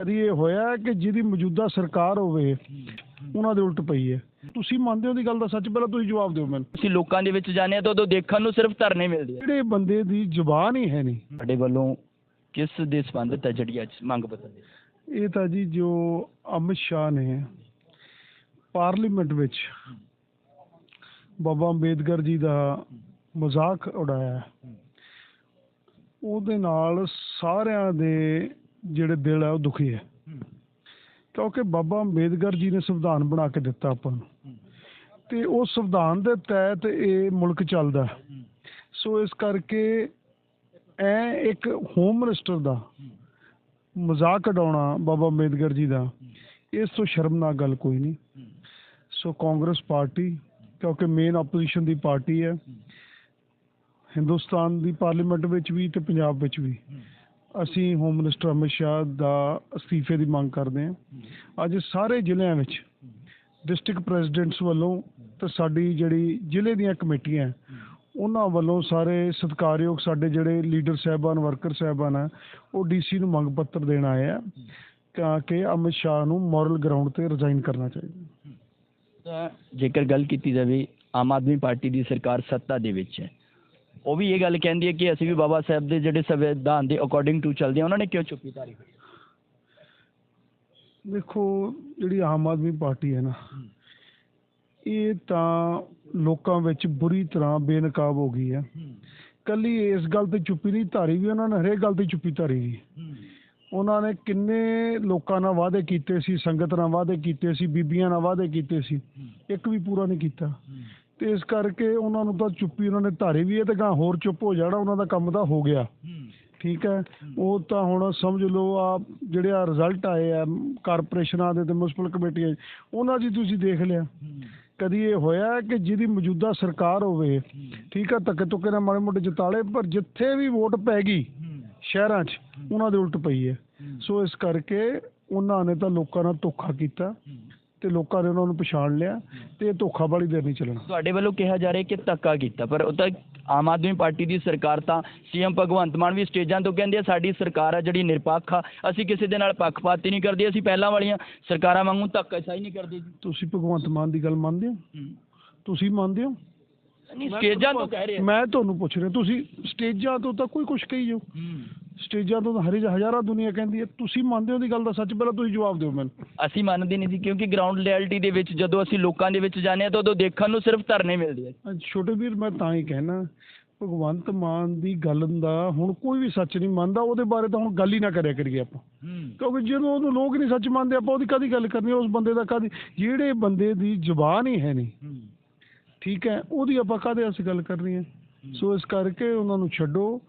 ਕਦੀ ਇਹ ਹੋਇਆ ਕਿ ਜਿਹਦੀ ਮੌਜੂਦਾ ਸਰਕਾਰ ਹੋਵੇ ਉਹਨਾਂ ਦੇ ਉਲਟ ਪਈ ਹੈ। ਤੁਸੀਂ ਮੰਨਦੇ ਹੋ ਦੀ ਗੱਲ ਦਾ ਸੱਚ? ਪਹਿਲਾਂ ਤੁਸੀਂ ਜਵਾਬ ਦਿਓ ਮੈਨੂੰ। ਅਸੀਂ ਲੋਕਾਂ ਦੇ ਵਿੱਚ ਜਾਂਦੇ ਹਾਂ ਤਾਂ ਉਦੋਂ ਦੇਖਣ ਨੂੰ ਸਿਰਫ ਧਰਨੇ ਮਿਲਦੇ ਆ। ਜਿਹੜੇ ਬੰਦੇ ਦੀ ਜ਼ੁਬਾਨ ਹੀ ਹੈ ਨਹੀਂ। ਸਾਡੇ ਵੱਲੋਂ ਕਿਸ ਦੇ ਸੰਬੰਧਿਤ ਹੈ ਜਿਹੜੀ ਅੱਜ ਮੰਗ ਪੱਤਰ ਇਹ ਤਾਂ ਜੀ ਜੋ ਅਮਿਤ ਸ਼ਾਹ ਨੇ ਪਾਰਲੀਮੈਂਟ ਵਿੱਚ ਬਾਬਾ ਅੰਬੇਦਕਰ ਜੀ ਦਾ ਮਜ਼ਾਕ ਉਡਾਇਆ। ਉਹਦੇ ਨਾਲ ਸਾਰਿਆਂ ਦੇ ਜਿਹੜੇ ਦਿਲ ਹੈ ਉਹ ਦੁਖੀ ਹੈ। ਕਿਉਂਕਿ ਬਾਬਾ ਅੰਬੇਦਕਰ ਜੀ ਨੇ ਸੰਵਿਧਾਨ ਬਣਾ ਕੇ ਦਿੱਤਾ ਆਪਾਂ ਨੂੰ। ਤੇ ਉਹ ਸੰਵਿਧਾਨ ਦੇ ਤਹਿਤ ਇਹ ਮੁਲਕ ਚੱਲਦਾ ਸੋ ਇਸ ਕਰਕੇ ਐ ਇੱਕ ਹੋਮ ਮਿਨਿਸਟਰ ਦਾ ਮਜ਼ਾਕ ਉਡਾਉਣਾ ਬਾਬਾ ਅੰਬੇਦਕਰ ਜੀ ਦਾ, ਇਸ ਤੋਂ ਸ਼ਰਮਨਾਕ ਗੱਲ ਕੋਈ ਨਹੀਂ। ਸੋ ਕਾਂਗਰਸ ਪਾਰਟੀ, ਕਿਉਂਕਿ ਮੇਨ ਆਪੋਜੀਸ਼ਨ ਦੀ ਪਾਰਟੀ ਹੈ, ਹਿੰਦੁਸਤਾਨ ਦੀ ਪਾਰਲੀਮੈਂਟ ਵਿੱਚ ਵੀ ਤੇ ਪੰਜਾਬ ਵਿੱਚ ਵੀ। ਅਸੀਂ ਹੋਮ ਮਿਨਿਸਟਰ ਅਮਿਤ ਸ਼ਾਹ ਦਾ ਅਸਤੀਫੇ ਦੀ ਮੰਗ ਕਰਦੇ ਹਾਂ। ਅੱਜ ਸਾਰੇ ਜ਼ਿਲ੍ਹਿਆਂ ਵਿੱਚ ਡਿਸਟ੍ਰਿਕਟ ਪ੍ਰੈਜ਼ੀਡੈਂਟਸ ਵੱਲੋਂ ਤੇ ਸਾਡੀ ਜਿਹੜੀ ਜ਼ਿਲ੍ਹੇ ਦੀਆਂ ਕਮੇਟੀਆਂ ਉਹਨਾਂ ਵੱਲੋਂ ਸਾਰੇ ਸਤਿਕਾਰਯੋਗ ਸਾਡੇ ਜਿਹੜੇ ਲੀਡਰ ਸਾਹਿਬਾਨ, ਵਰਕਰ ਸਾਹਿਬਾਨ ਹੈ, ਉਹ ਡੀਸੀ ਨੂੰ ਮੰਗ ਪੱਤਰ ਦੇਣ ਆਏ ਆ ਤਾਂ ਕਿ ਅਮਿਤ ਸ਼ਾਹ ਨੂੰ ਮੋਰਲ ਗਰਾਊਂਡ ਤੇ ਰਿਜ਼ਾਈਨ ਕਰਨਾ ਚਾਹੀਦਾ। ਜੇਕਰ ਗੱਲ ਕੀਤੀ ਜਾਵੇ, ਆਮ ਆਦਮੀ ਪਾਰਟੀ ਦੀ ਸਰਕਾਰ ਸੱਤਾ ਦੇ ਵਿੱਚ ਹੈ ਉਹ ਵੀ ਇਹ ਗੱਲ ਕਹਿੰਦੀ ਹੈ ਕਿ ਅਸੀਂ ਵੀ ਬਾਬਾ ਸਾਹਿਬ ਦੇ ਜਿਹੜੇ ਸੰਵਿਧਾਨ ਦੇ ਅਕੋਰਡਿੰਗ ਟੂ ਚੱਲਦੇ ਹਾਂ ਉਹਨਾਂ ਨੇ ਕਿਉਂ ਚੁੱਪੀ ਧਾਰੀ ਹੋਈ ਦੇਖੋ ਜਿਹੜੀ ਆਮ ਆਦਮੀ ਪਾਰਟੀ ਹੈ ਨਾ ਇਹ ਤਾਂ ਲੋਕਾਂ ਵਿੱਚ ਬੁਰੀ ਤਰ੍ਹਾਂ ਬੇਨਕਾਬ ਹੋ ਗਈ ਹੈ। ਕੱਲੀ ਇਸ ਗੱਲ ਤੇ ਚੁੱਪੀ ਨਹੀਂ ਧਾਰੀ ਵੀ ਉਹਨਾਂ ਨੇ ਹਰੇਕ ਗੱਲ ਤੇ ਚੁੱਪੀ ਧਾਰੀ ਵੀ। ਉਹਨਾਂ ਨੇ ਕਿੰਨੇ ਲੋਕਾਂ ਨਾਲ ਵਾਅਦੇ ਕੀਤੇ ਸੀ ਸੰਗਤ ਨਾਲ ਵਾਅਦੇ ਕੀਤੇ ਸੀ ਬੀਬੀਆਂ ਨਾਲ ਵਾਅਦੇ ਕੀਤੇ ਸੀ। ਇੱਕ ਵੀ ਪੂਰਾ ਨਹੀਂ ਕੀਤਾ। ਤੇ ਇਸ ਕਰਕੇ ਉਹਨਾਂ ਨੂੰ ਤਾਂ ਚੁੱਪੀ ਉਹਨਾਂ ਨੇ ਧਾਰੀ ਵੀ ਹੈ ਤੇ ਗਾਂ ਹੋਰ ਚੁੱਪ ਹੋ ਜਾਣਾ ਉਹਨਾਂ ਦਾ ਕੰਮ ਤਾਂ ਹੋ ਗਿਆ। ਠੀਕ ਹੈ? ਉਹ ਤਾਂ ਹੁਣ ਸਮਝ ਲਓ ਆ ਜਿਹੜੇ ਆ ਰਿਜ਼ਲਟ ਆਏ ਆ ਕਾਰਪੋਰੇਸ਼ਨਾਂ ਦੇ ਤੇ ਮਿਊਨਿਸਪਲ ਕਮੇਟੀਆਂ ਉਹਨਾਂ ਦੀ ਤੁਸੀਂ ਦੇਖ ਲਿਆ। ਕਦੀ ਇਹ ਹੋਇਆ ਕਿ ਜਿਹਦੀ ਮੌਜੂਦਾ ਸਰਕਾਰ ਹੋਵੇ ਠੀਕ ਹੈ ਧੱਕੇ ਧੁੱਕੇ ਨਾਲ ਮਾੜੇ ਮੋਟੇ ਜਿਤਾਲੇ ਪਰ ਜਿੱਥੇ ਵੀ ਵੋਟ ਪੈ ਗਈ ਸ਼ਹਿਰਾਂ 'ਚ ਉਹਨਾਂ ਦੇ ਉਲਟ ਪਈ ਹੈ। ਸੋ ਇਸ ਕਰਕੇ ਉਹਨਾਂ ਨੇ ਤਾਂ ਲੋਕਾਂ ਨਾਲ ਧੋਖਾ ਕੀਤਾ। ਤੇ ਲੋਕਾਂ ਨੇ ਉਹਨਾਂ ਨੂੰ ਪਛਾਣ ਲਿਆ ਤੇ ਇਹ ਧੋਖਾ ਵਾਲੀ ਦੇਰ ਨਹੀਂ ਚੱਲਣਾ। ਤੁਹਾਡੇ ਵੱਲੋਂ ਕਿਹਾ ਜਾ ਰਿਹਾ ਕਿ ਧੱਕਾ ਕੀਤਾ ਪਰ ਉਹ ਤਾਂ ਆਮ ਆਦਮੀ ਪਾਰਟੀ ਦੀ ਸਰਕਾਰ ਤਾਂ ਸੀਐਮ ਭਗਵੰਤ ਮਾਨ ਵੀ ਸਟੇਜਾਂ ਤੋਂ ਕਹਿੰਦੇ ਆ ਸਾਡੀ ਸਰਕਾਰ ਆ ਜਿਹੜੀ ਨਿਰਪੱਖ ਆ ਅਸੀਂ ਕਿਸੇ ਦੇ ਨਾਲ ਪੱਖਪਾਤ ਨਹੀਂ ਕਰਦੇ ਅਸੀਂ ਪਹਿਲਾਂ ਵਾਲੀਆਂ ਸਰਕਾਰਾਂ ਵਾਂਗੂ ਧੱਕਾਸ਼ਾਹੀ ਨਹੀਂ ਕਰਦੇ ਜੀ। ਤੁਸੀਂ ਭਗਵੰਤ ਮਾਨ ਦੀ ਗੱਲ ਮੰਨਦੇ ਹੋ। ਤੁਸੀਂ ਮੰਨਦੇ ਹੋ? ਨਹੀਂ ਸਟੇਜਾਂ ਤੋਂ ਕਹਿ ਰਹੇ। ਆ ਮੈਂ ਤੁਹਾਨੂੰ ਪੁੱਛ ਰਿਹਾ ਤੁਸੀਂ ਸਟੇਜਾਂ ਤੋਂ ਤਾਂ ਕੋਈ ਕੁਝ ਕਹੀ ਜਾਓ। ਸਟੇਜਾਂ ਤੋਂ ਤਾਂ ਹਰੇ ਹਜ਼ਾਰਾਂ ਦੁਨੀਆ ਕਹਿੰਦੀ ਹੈ ਤੁਸੀਂ ਮੰਨਦੇ ਹੋ ਦੀ ਗੱਲ ਦਾ ਸੱਚ ਪਹਿਲਾਂ ਤੁਸੀਂ ਜਵਾਬ ਦਿਓ ਮੈਨੂੰ। ਅਸੀਂ ਮੰਨਦੇ ਨਹੀਂ ਜੀ ਕਿਉਂਕਿ ਗਰਾਊਂਡ ਰਿਐਲਿਟੀ ਦੇ ਵਿੱਚ ਜਦੋਂ ਅਸੀਂ ਲੋਕਾਂ ਦੇ ਵਿੱਚ ਜਾਂਦੇ ਹਾਂ ਤਾਂ ਉਦੋਂ ਦੇਖਣ ਨੂੰ ਸਿਰਫ ਧਰਨੇ ਮਿਲਦੇ ਆ। ਅੱਜ ਛੋਟੇ ਵੀਰ ਮੈਂ ਤਾਂ ਹੀ ਕਹਿਣਾ ਭਗਵੰਤ ਮਾਨ ਦੀ ਗੱਲ ਦਾ ਹੁਣ ਕੋਈ ਵੀ ਸੱਚ ਨਹੀਂ ਮੰਨਦਾ ਉਹਦੇ ਬਾਰੇ ਤਾਂ ਹੁਣ ਗੱਲ ਹੀ ਨਾ ਕਰਿਆ ਕਰੀਏ ਆਪਾਂ। ਕਿਉਂਕਿ ਜਦੋਂ ਉਹਨੂੰ ਲੋਕ ਨਹੀਂ ਸੱਚ ਮੰਨਦੇ ਆਪਾਂ ਉਹਦੀ ਕਦੀ ਗੱਲ ਕਰਨੀ ਉਸ ਬੰਦੇ ਦਾ ਕਦੀ ਜਿਹੜੇ ਬੰਦੇ ਦੀ ਜ਼ੁਬਾਨ ਹੀ ਹੈ ਨਹੀਂ ਠੀਕ ਹੈ ਉਹਦੀ ਆਪਾਂ ਕਾਹਦੇ ਅਸੀਂ ਗੱਲ ਕਰਨੀ ਹੈ? ਸੋ ਇਸ ਕਰਕੇ ਉਹਨਾਂ ਨੂੰ ਛੱਡੋ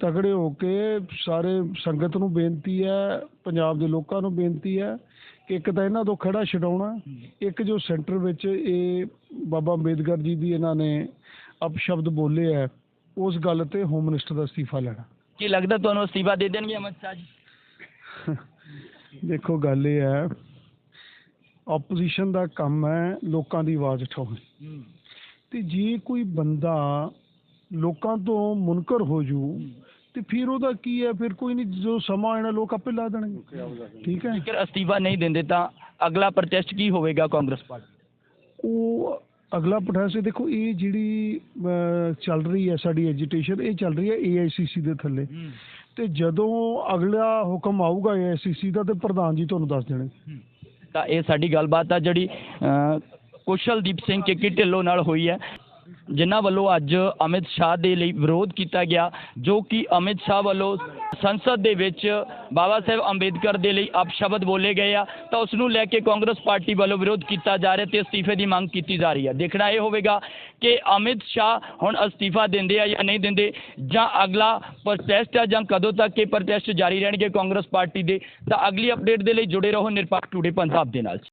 ਤਗੜੇ ਹੋ ਕੇ ਸਾਰੇ ਸੰਗਤ ਨੂੰ ਬੇਨਤੀ ਹੈ ਪੰਜਾਬ ਦੇ ਲੋਕਾਂ ਨੂੰ ਬੇਨਤੀ ਹੈ ਕਿ ਇੱਕ ਤਾਂ ਇਹਨਾਂ ਤੋਂ ਖੜਾ ਛਡਾਉਣਾ ਇੱਕ ਜੋ ਸੈਂਟਰ ਵਿੱਚ ਇਹ ਬਾਬਾ ਅੰਬੇਦਕਰ ਜੀ ਦੀ ਇਹਨਾਂ ਨੇ ਅਪਸ਼ਬਦ ਬੋਲੇ ਹੈ ਉਸ ਗੱਲ ਤੇ ਹੋਮ ਮਿਨਿਸਟਰ ਦਾ ਅਸਤੀਫਾ ਲੈਣਾ। ਕੀ ਲੱਗਦਾ ਤੁਹਾਨੂੰ ਅਸਤੀਫਾ ਦੇ ਦੇਣਗੇ ਅਮਿਤ ਸ਼ਾਹ ਜੀ? ਦੇਖੋ ਗੱਲ ਇਹ ਹੈ ਆਪੋਜੀਸ਼ਨ ਦਾ ਕੰਮ ਹੈ ਲੋਕਾਂ ਦੀ ਆਵਾਜ਼ ਉਠਾਉਣੀ। ਤੇ ਜੇ ਕੋਈ ਬੰਦਾ ਲੋਕਾਂ ਤੋਂ ਮੁਨਕਰ ਹੋ ਜੂ ਤੇ ਫਿਰ ਉਹਦਾ ਕੀ ਹੈ? ਫਿਰ ਕੋਈ ਨਹੀਂ ਜੋ ਸਮਾਂ ਆਣਾ ਲੋਕ ਆਪੇ ਲਾ ਦੇਣਗੇ। ਠੀਕ ਹੈ? ਜੇਕਰ ਅਸਤੀਫਾ ਨਹੀਂ ਦਿੰਦੇ ਤਾਂ ਅਗਲਾ ਪ੍ਰੋਟੈਸਟ ਕੀ ਹੋਵੇਗਾ ਕਾਂਗਰਸ ਪਾਰਟੀ ਉਹ ਅਗਲਾ ਪ੍ਰੋਸੈਸ ਦੇਖੋ ਇਹ ਜਿਹੜੀ ਚੱਲ ਰਹੀ ਹੈ ਸਾਡੀ ਐਜੀਟੇਸ਼ਨ ਇਹ ਚੱਲ ਰਹੀ ਹੈ ਏਆਈਸੀਸੀ ਦੇ ਥੱਲੇ। ਤੇ ਜਦੋਂ ਅਗਲਾ ਹੁਕਮ ਆਊਗਾ ਏਆਈਸੀਸੀ ਦਾ ਤੇ ਪ੍ਰਧਾਨ ਜੀ ਤੁਹਾਨੂੰ ਦੱਸ ਦੇਣਗੇ। ਤਾਂ ਇਹ ਸਾਡੀ ਗੱਲਬਾਤ ਆ ਜਿਹੜੀ ਕੁਸ਼ਲਦੀਪ ਸਿੰਘ ਕਿੱਕੀ ਢਿੱਲੋਂ ਨਾਲ ਹੋਈ ਹੈ। ਜਿਨ੍ਹਾਂ ਵੱਲੋਂ ਅੱਜ ਅਮਿਤ ਸ਼ਾਹ ਦੇ ਲਈ ਵਿਰੋਧ ਕੀਤਾ ਗਿਆ, ਜੋ ਕਿ ਅਮਿਤ ਸ਼ਾਹ ਵੱਲੋਂ ਸੰਸਦ ਦੇ ਵਿੱਚ ਬਾਬਾ ਸਾਹਿਬ ਅੰਬੇਦਕਰ ਦੇ ਲਈ ਅਪਸ਼ਬਦ ਬੋਲੇ ਗਏ ਆ। ਤਾਂ ਉਸ ਨੂੰ ਲੈ ਕੇ ਕਾਂਗਰਸ ਪਾਰਟੀ ਵੱਲੋਂ ਵਿਰੋਧ ਕੀਤਾ ਜਾ ਰਿਹਾ ਤੇ ਅਸਤੀਫੇ ਦੀ ਮੰਗ ਕੀਤੀ ਜਾ ਰਹੀ ਹੈ। ਦੇਖਣਾ ਇਹ ਹੋਵੇਗਾ ਕਿ ਅਮਿਤ ਸ਼ਾਹ ਹੁਣ ਅਸਤੀਫਾ ਦਿੰਦੇ ਆ ਜਾਂ ਨਹੀਂ ਦਿੰਦੇ, ਜਾਂ ਅਗਲਾ ਪ੍ਰੋਟੈਸਟ ਆ ਜਾਂ ਕਦੋਂ ਤੱਕ ਇਹ ਪ੍ਰੋਟੈਸਟ ਜਾਰੀ ਰਹਿਣਗੇ ਕਾਂਗਰਸ ਪਾਰਟੀ ਦੇ। ਤਾਂ ਅਗਲੀ ਅਪਡੇਟ ਦੇ ਲਈ ਜੁੜੇ ਰਹੋ ਨਿਰਪੱਖ ਟੂਡੇ ਪੰਜਾਬ ਦੇ ਨਾਲ।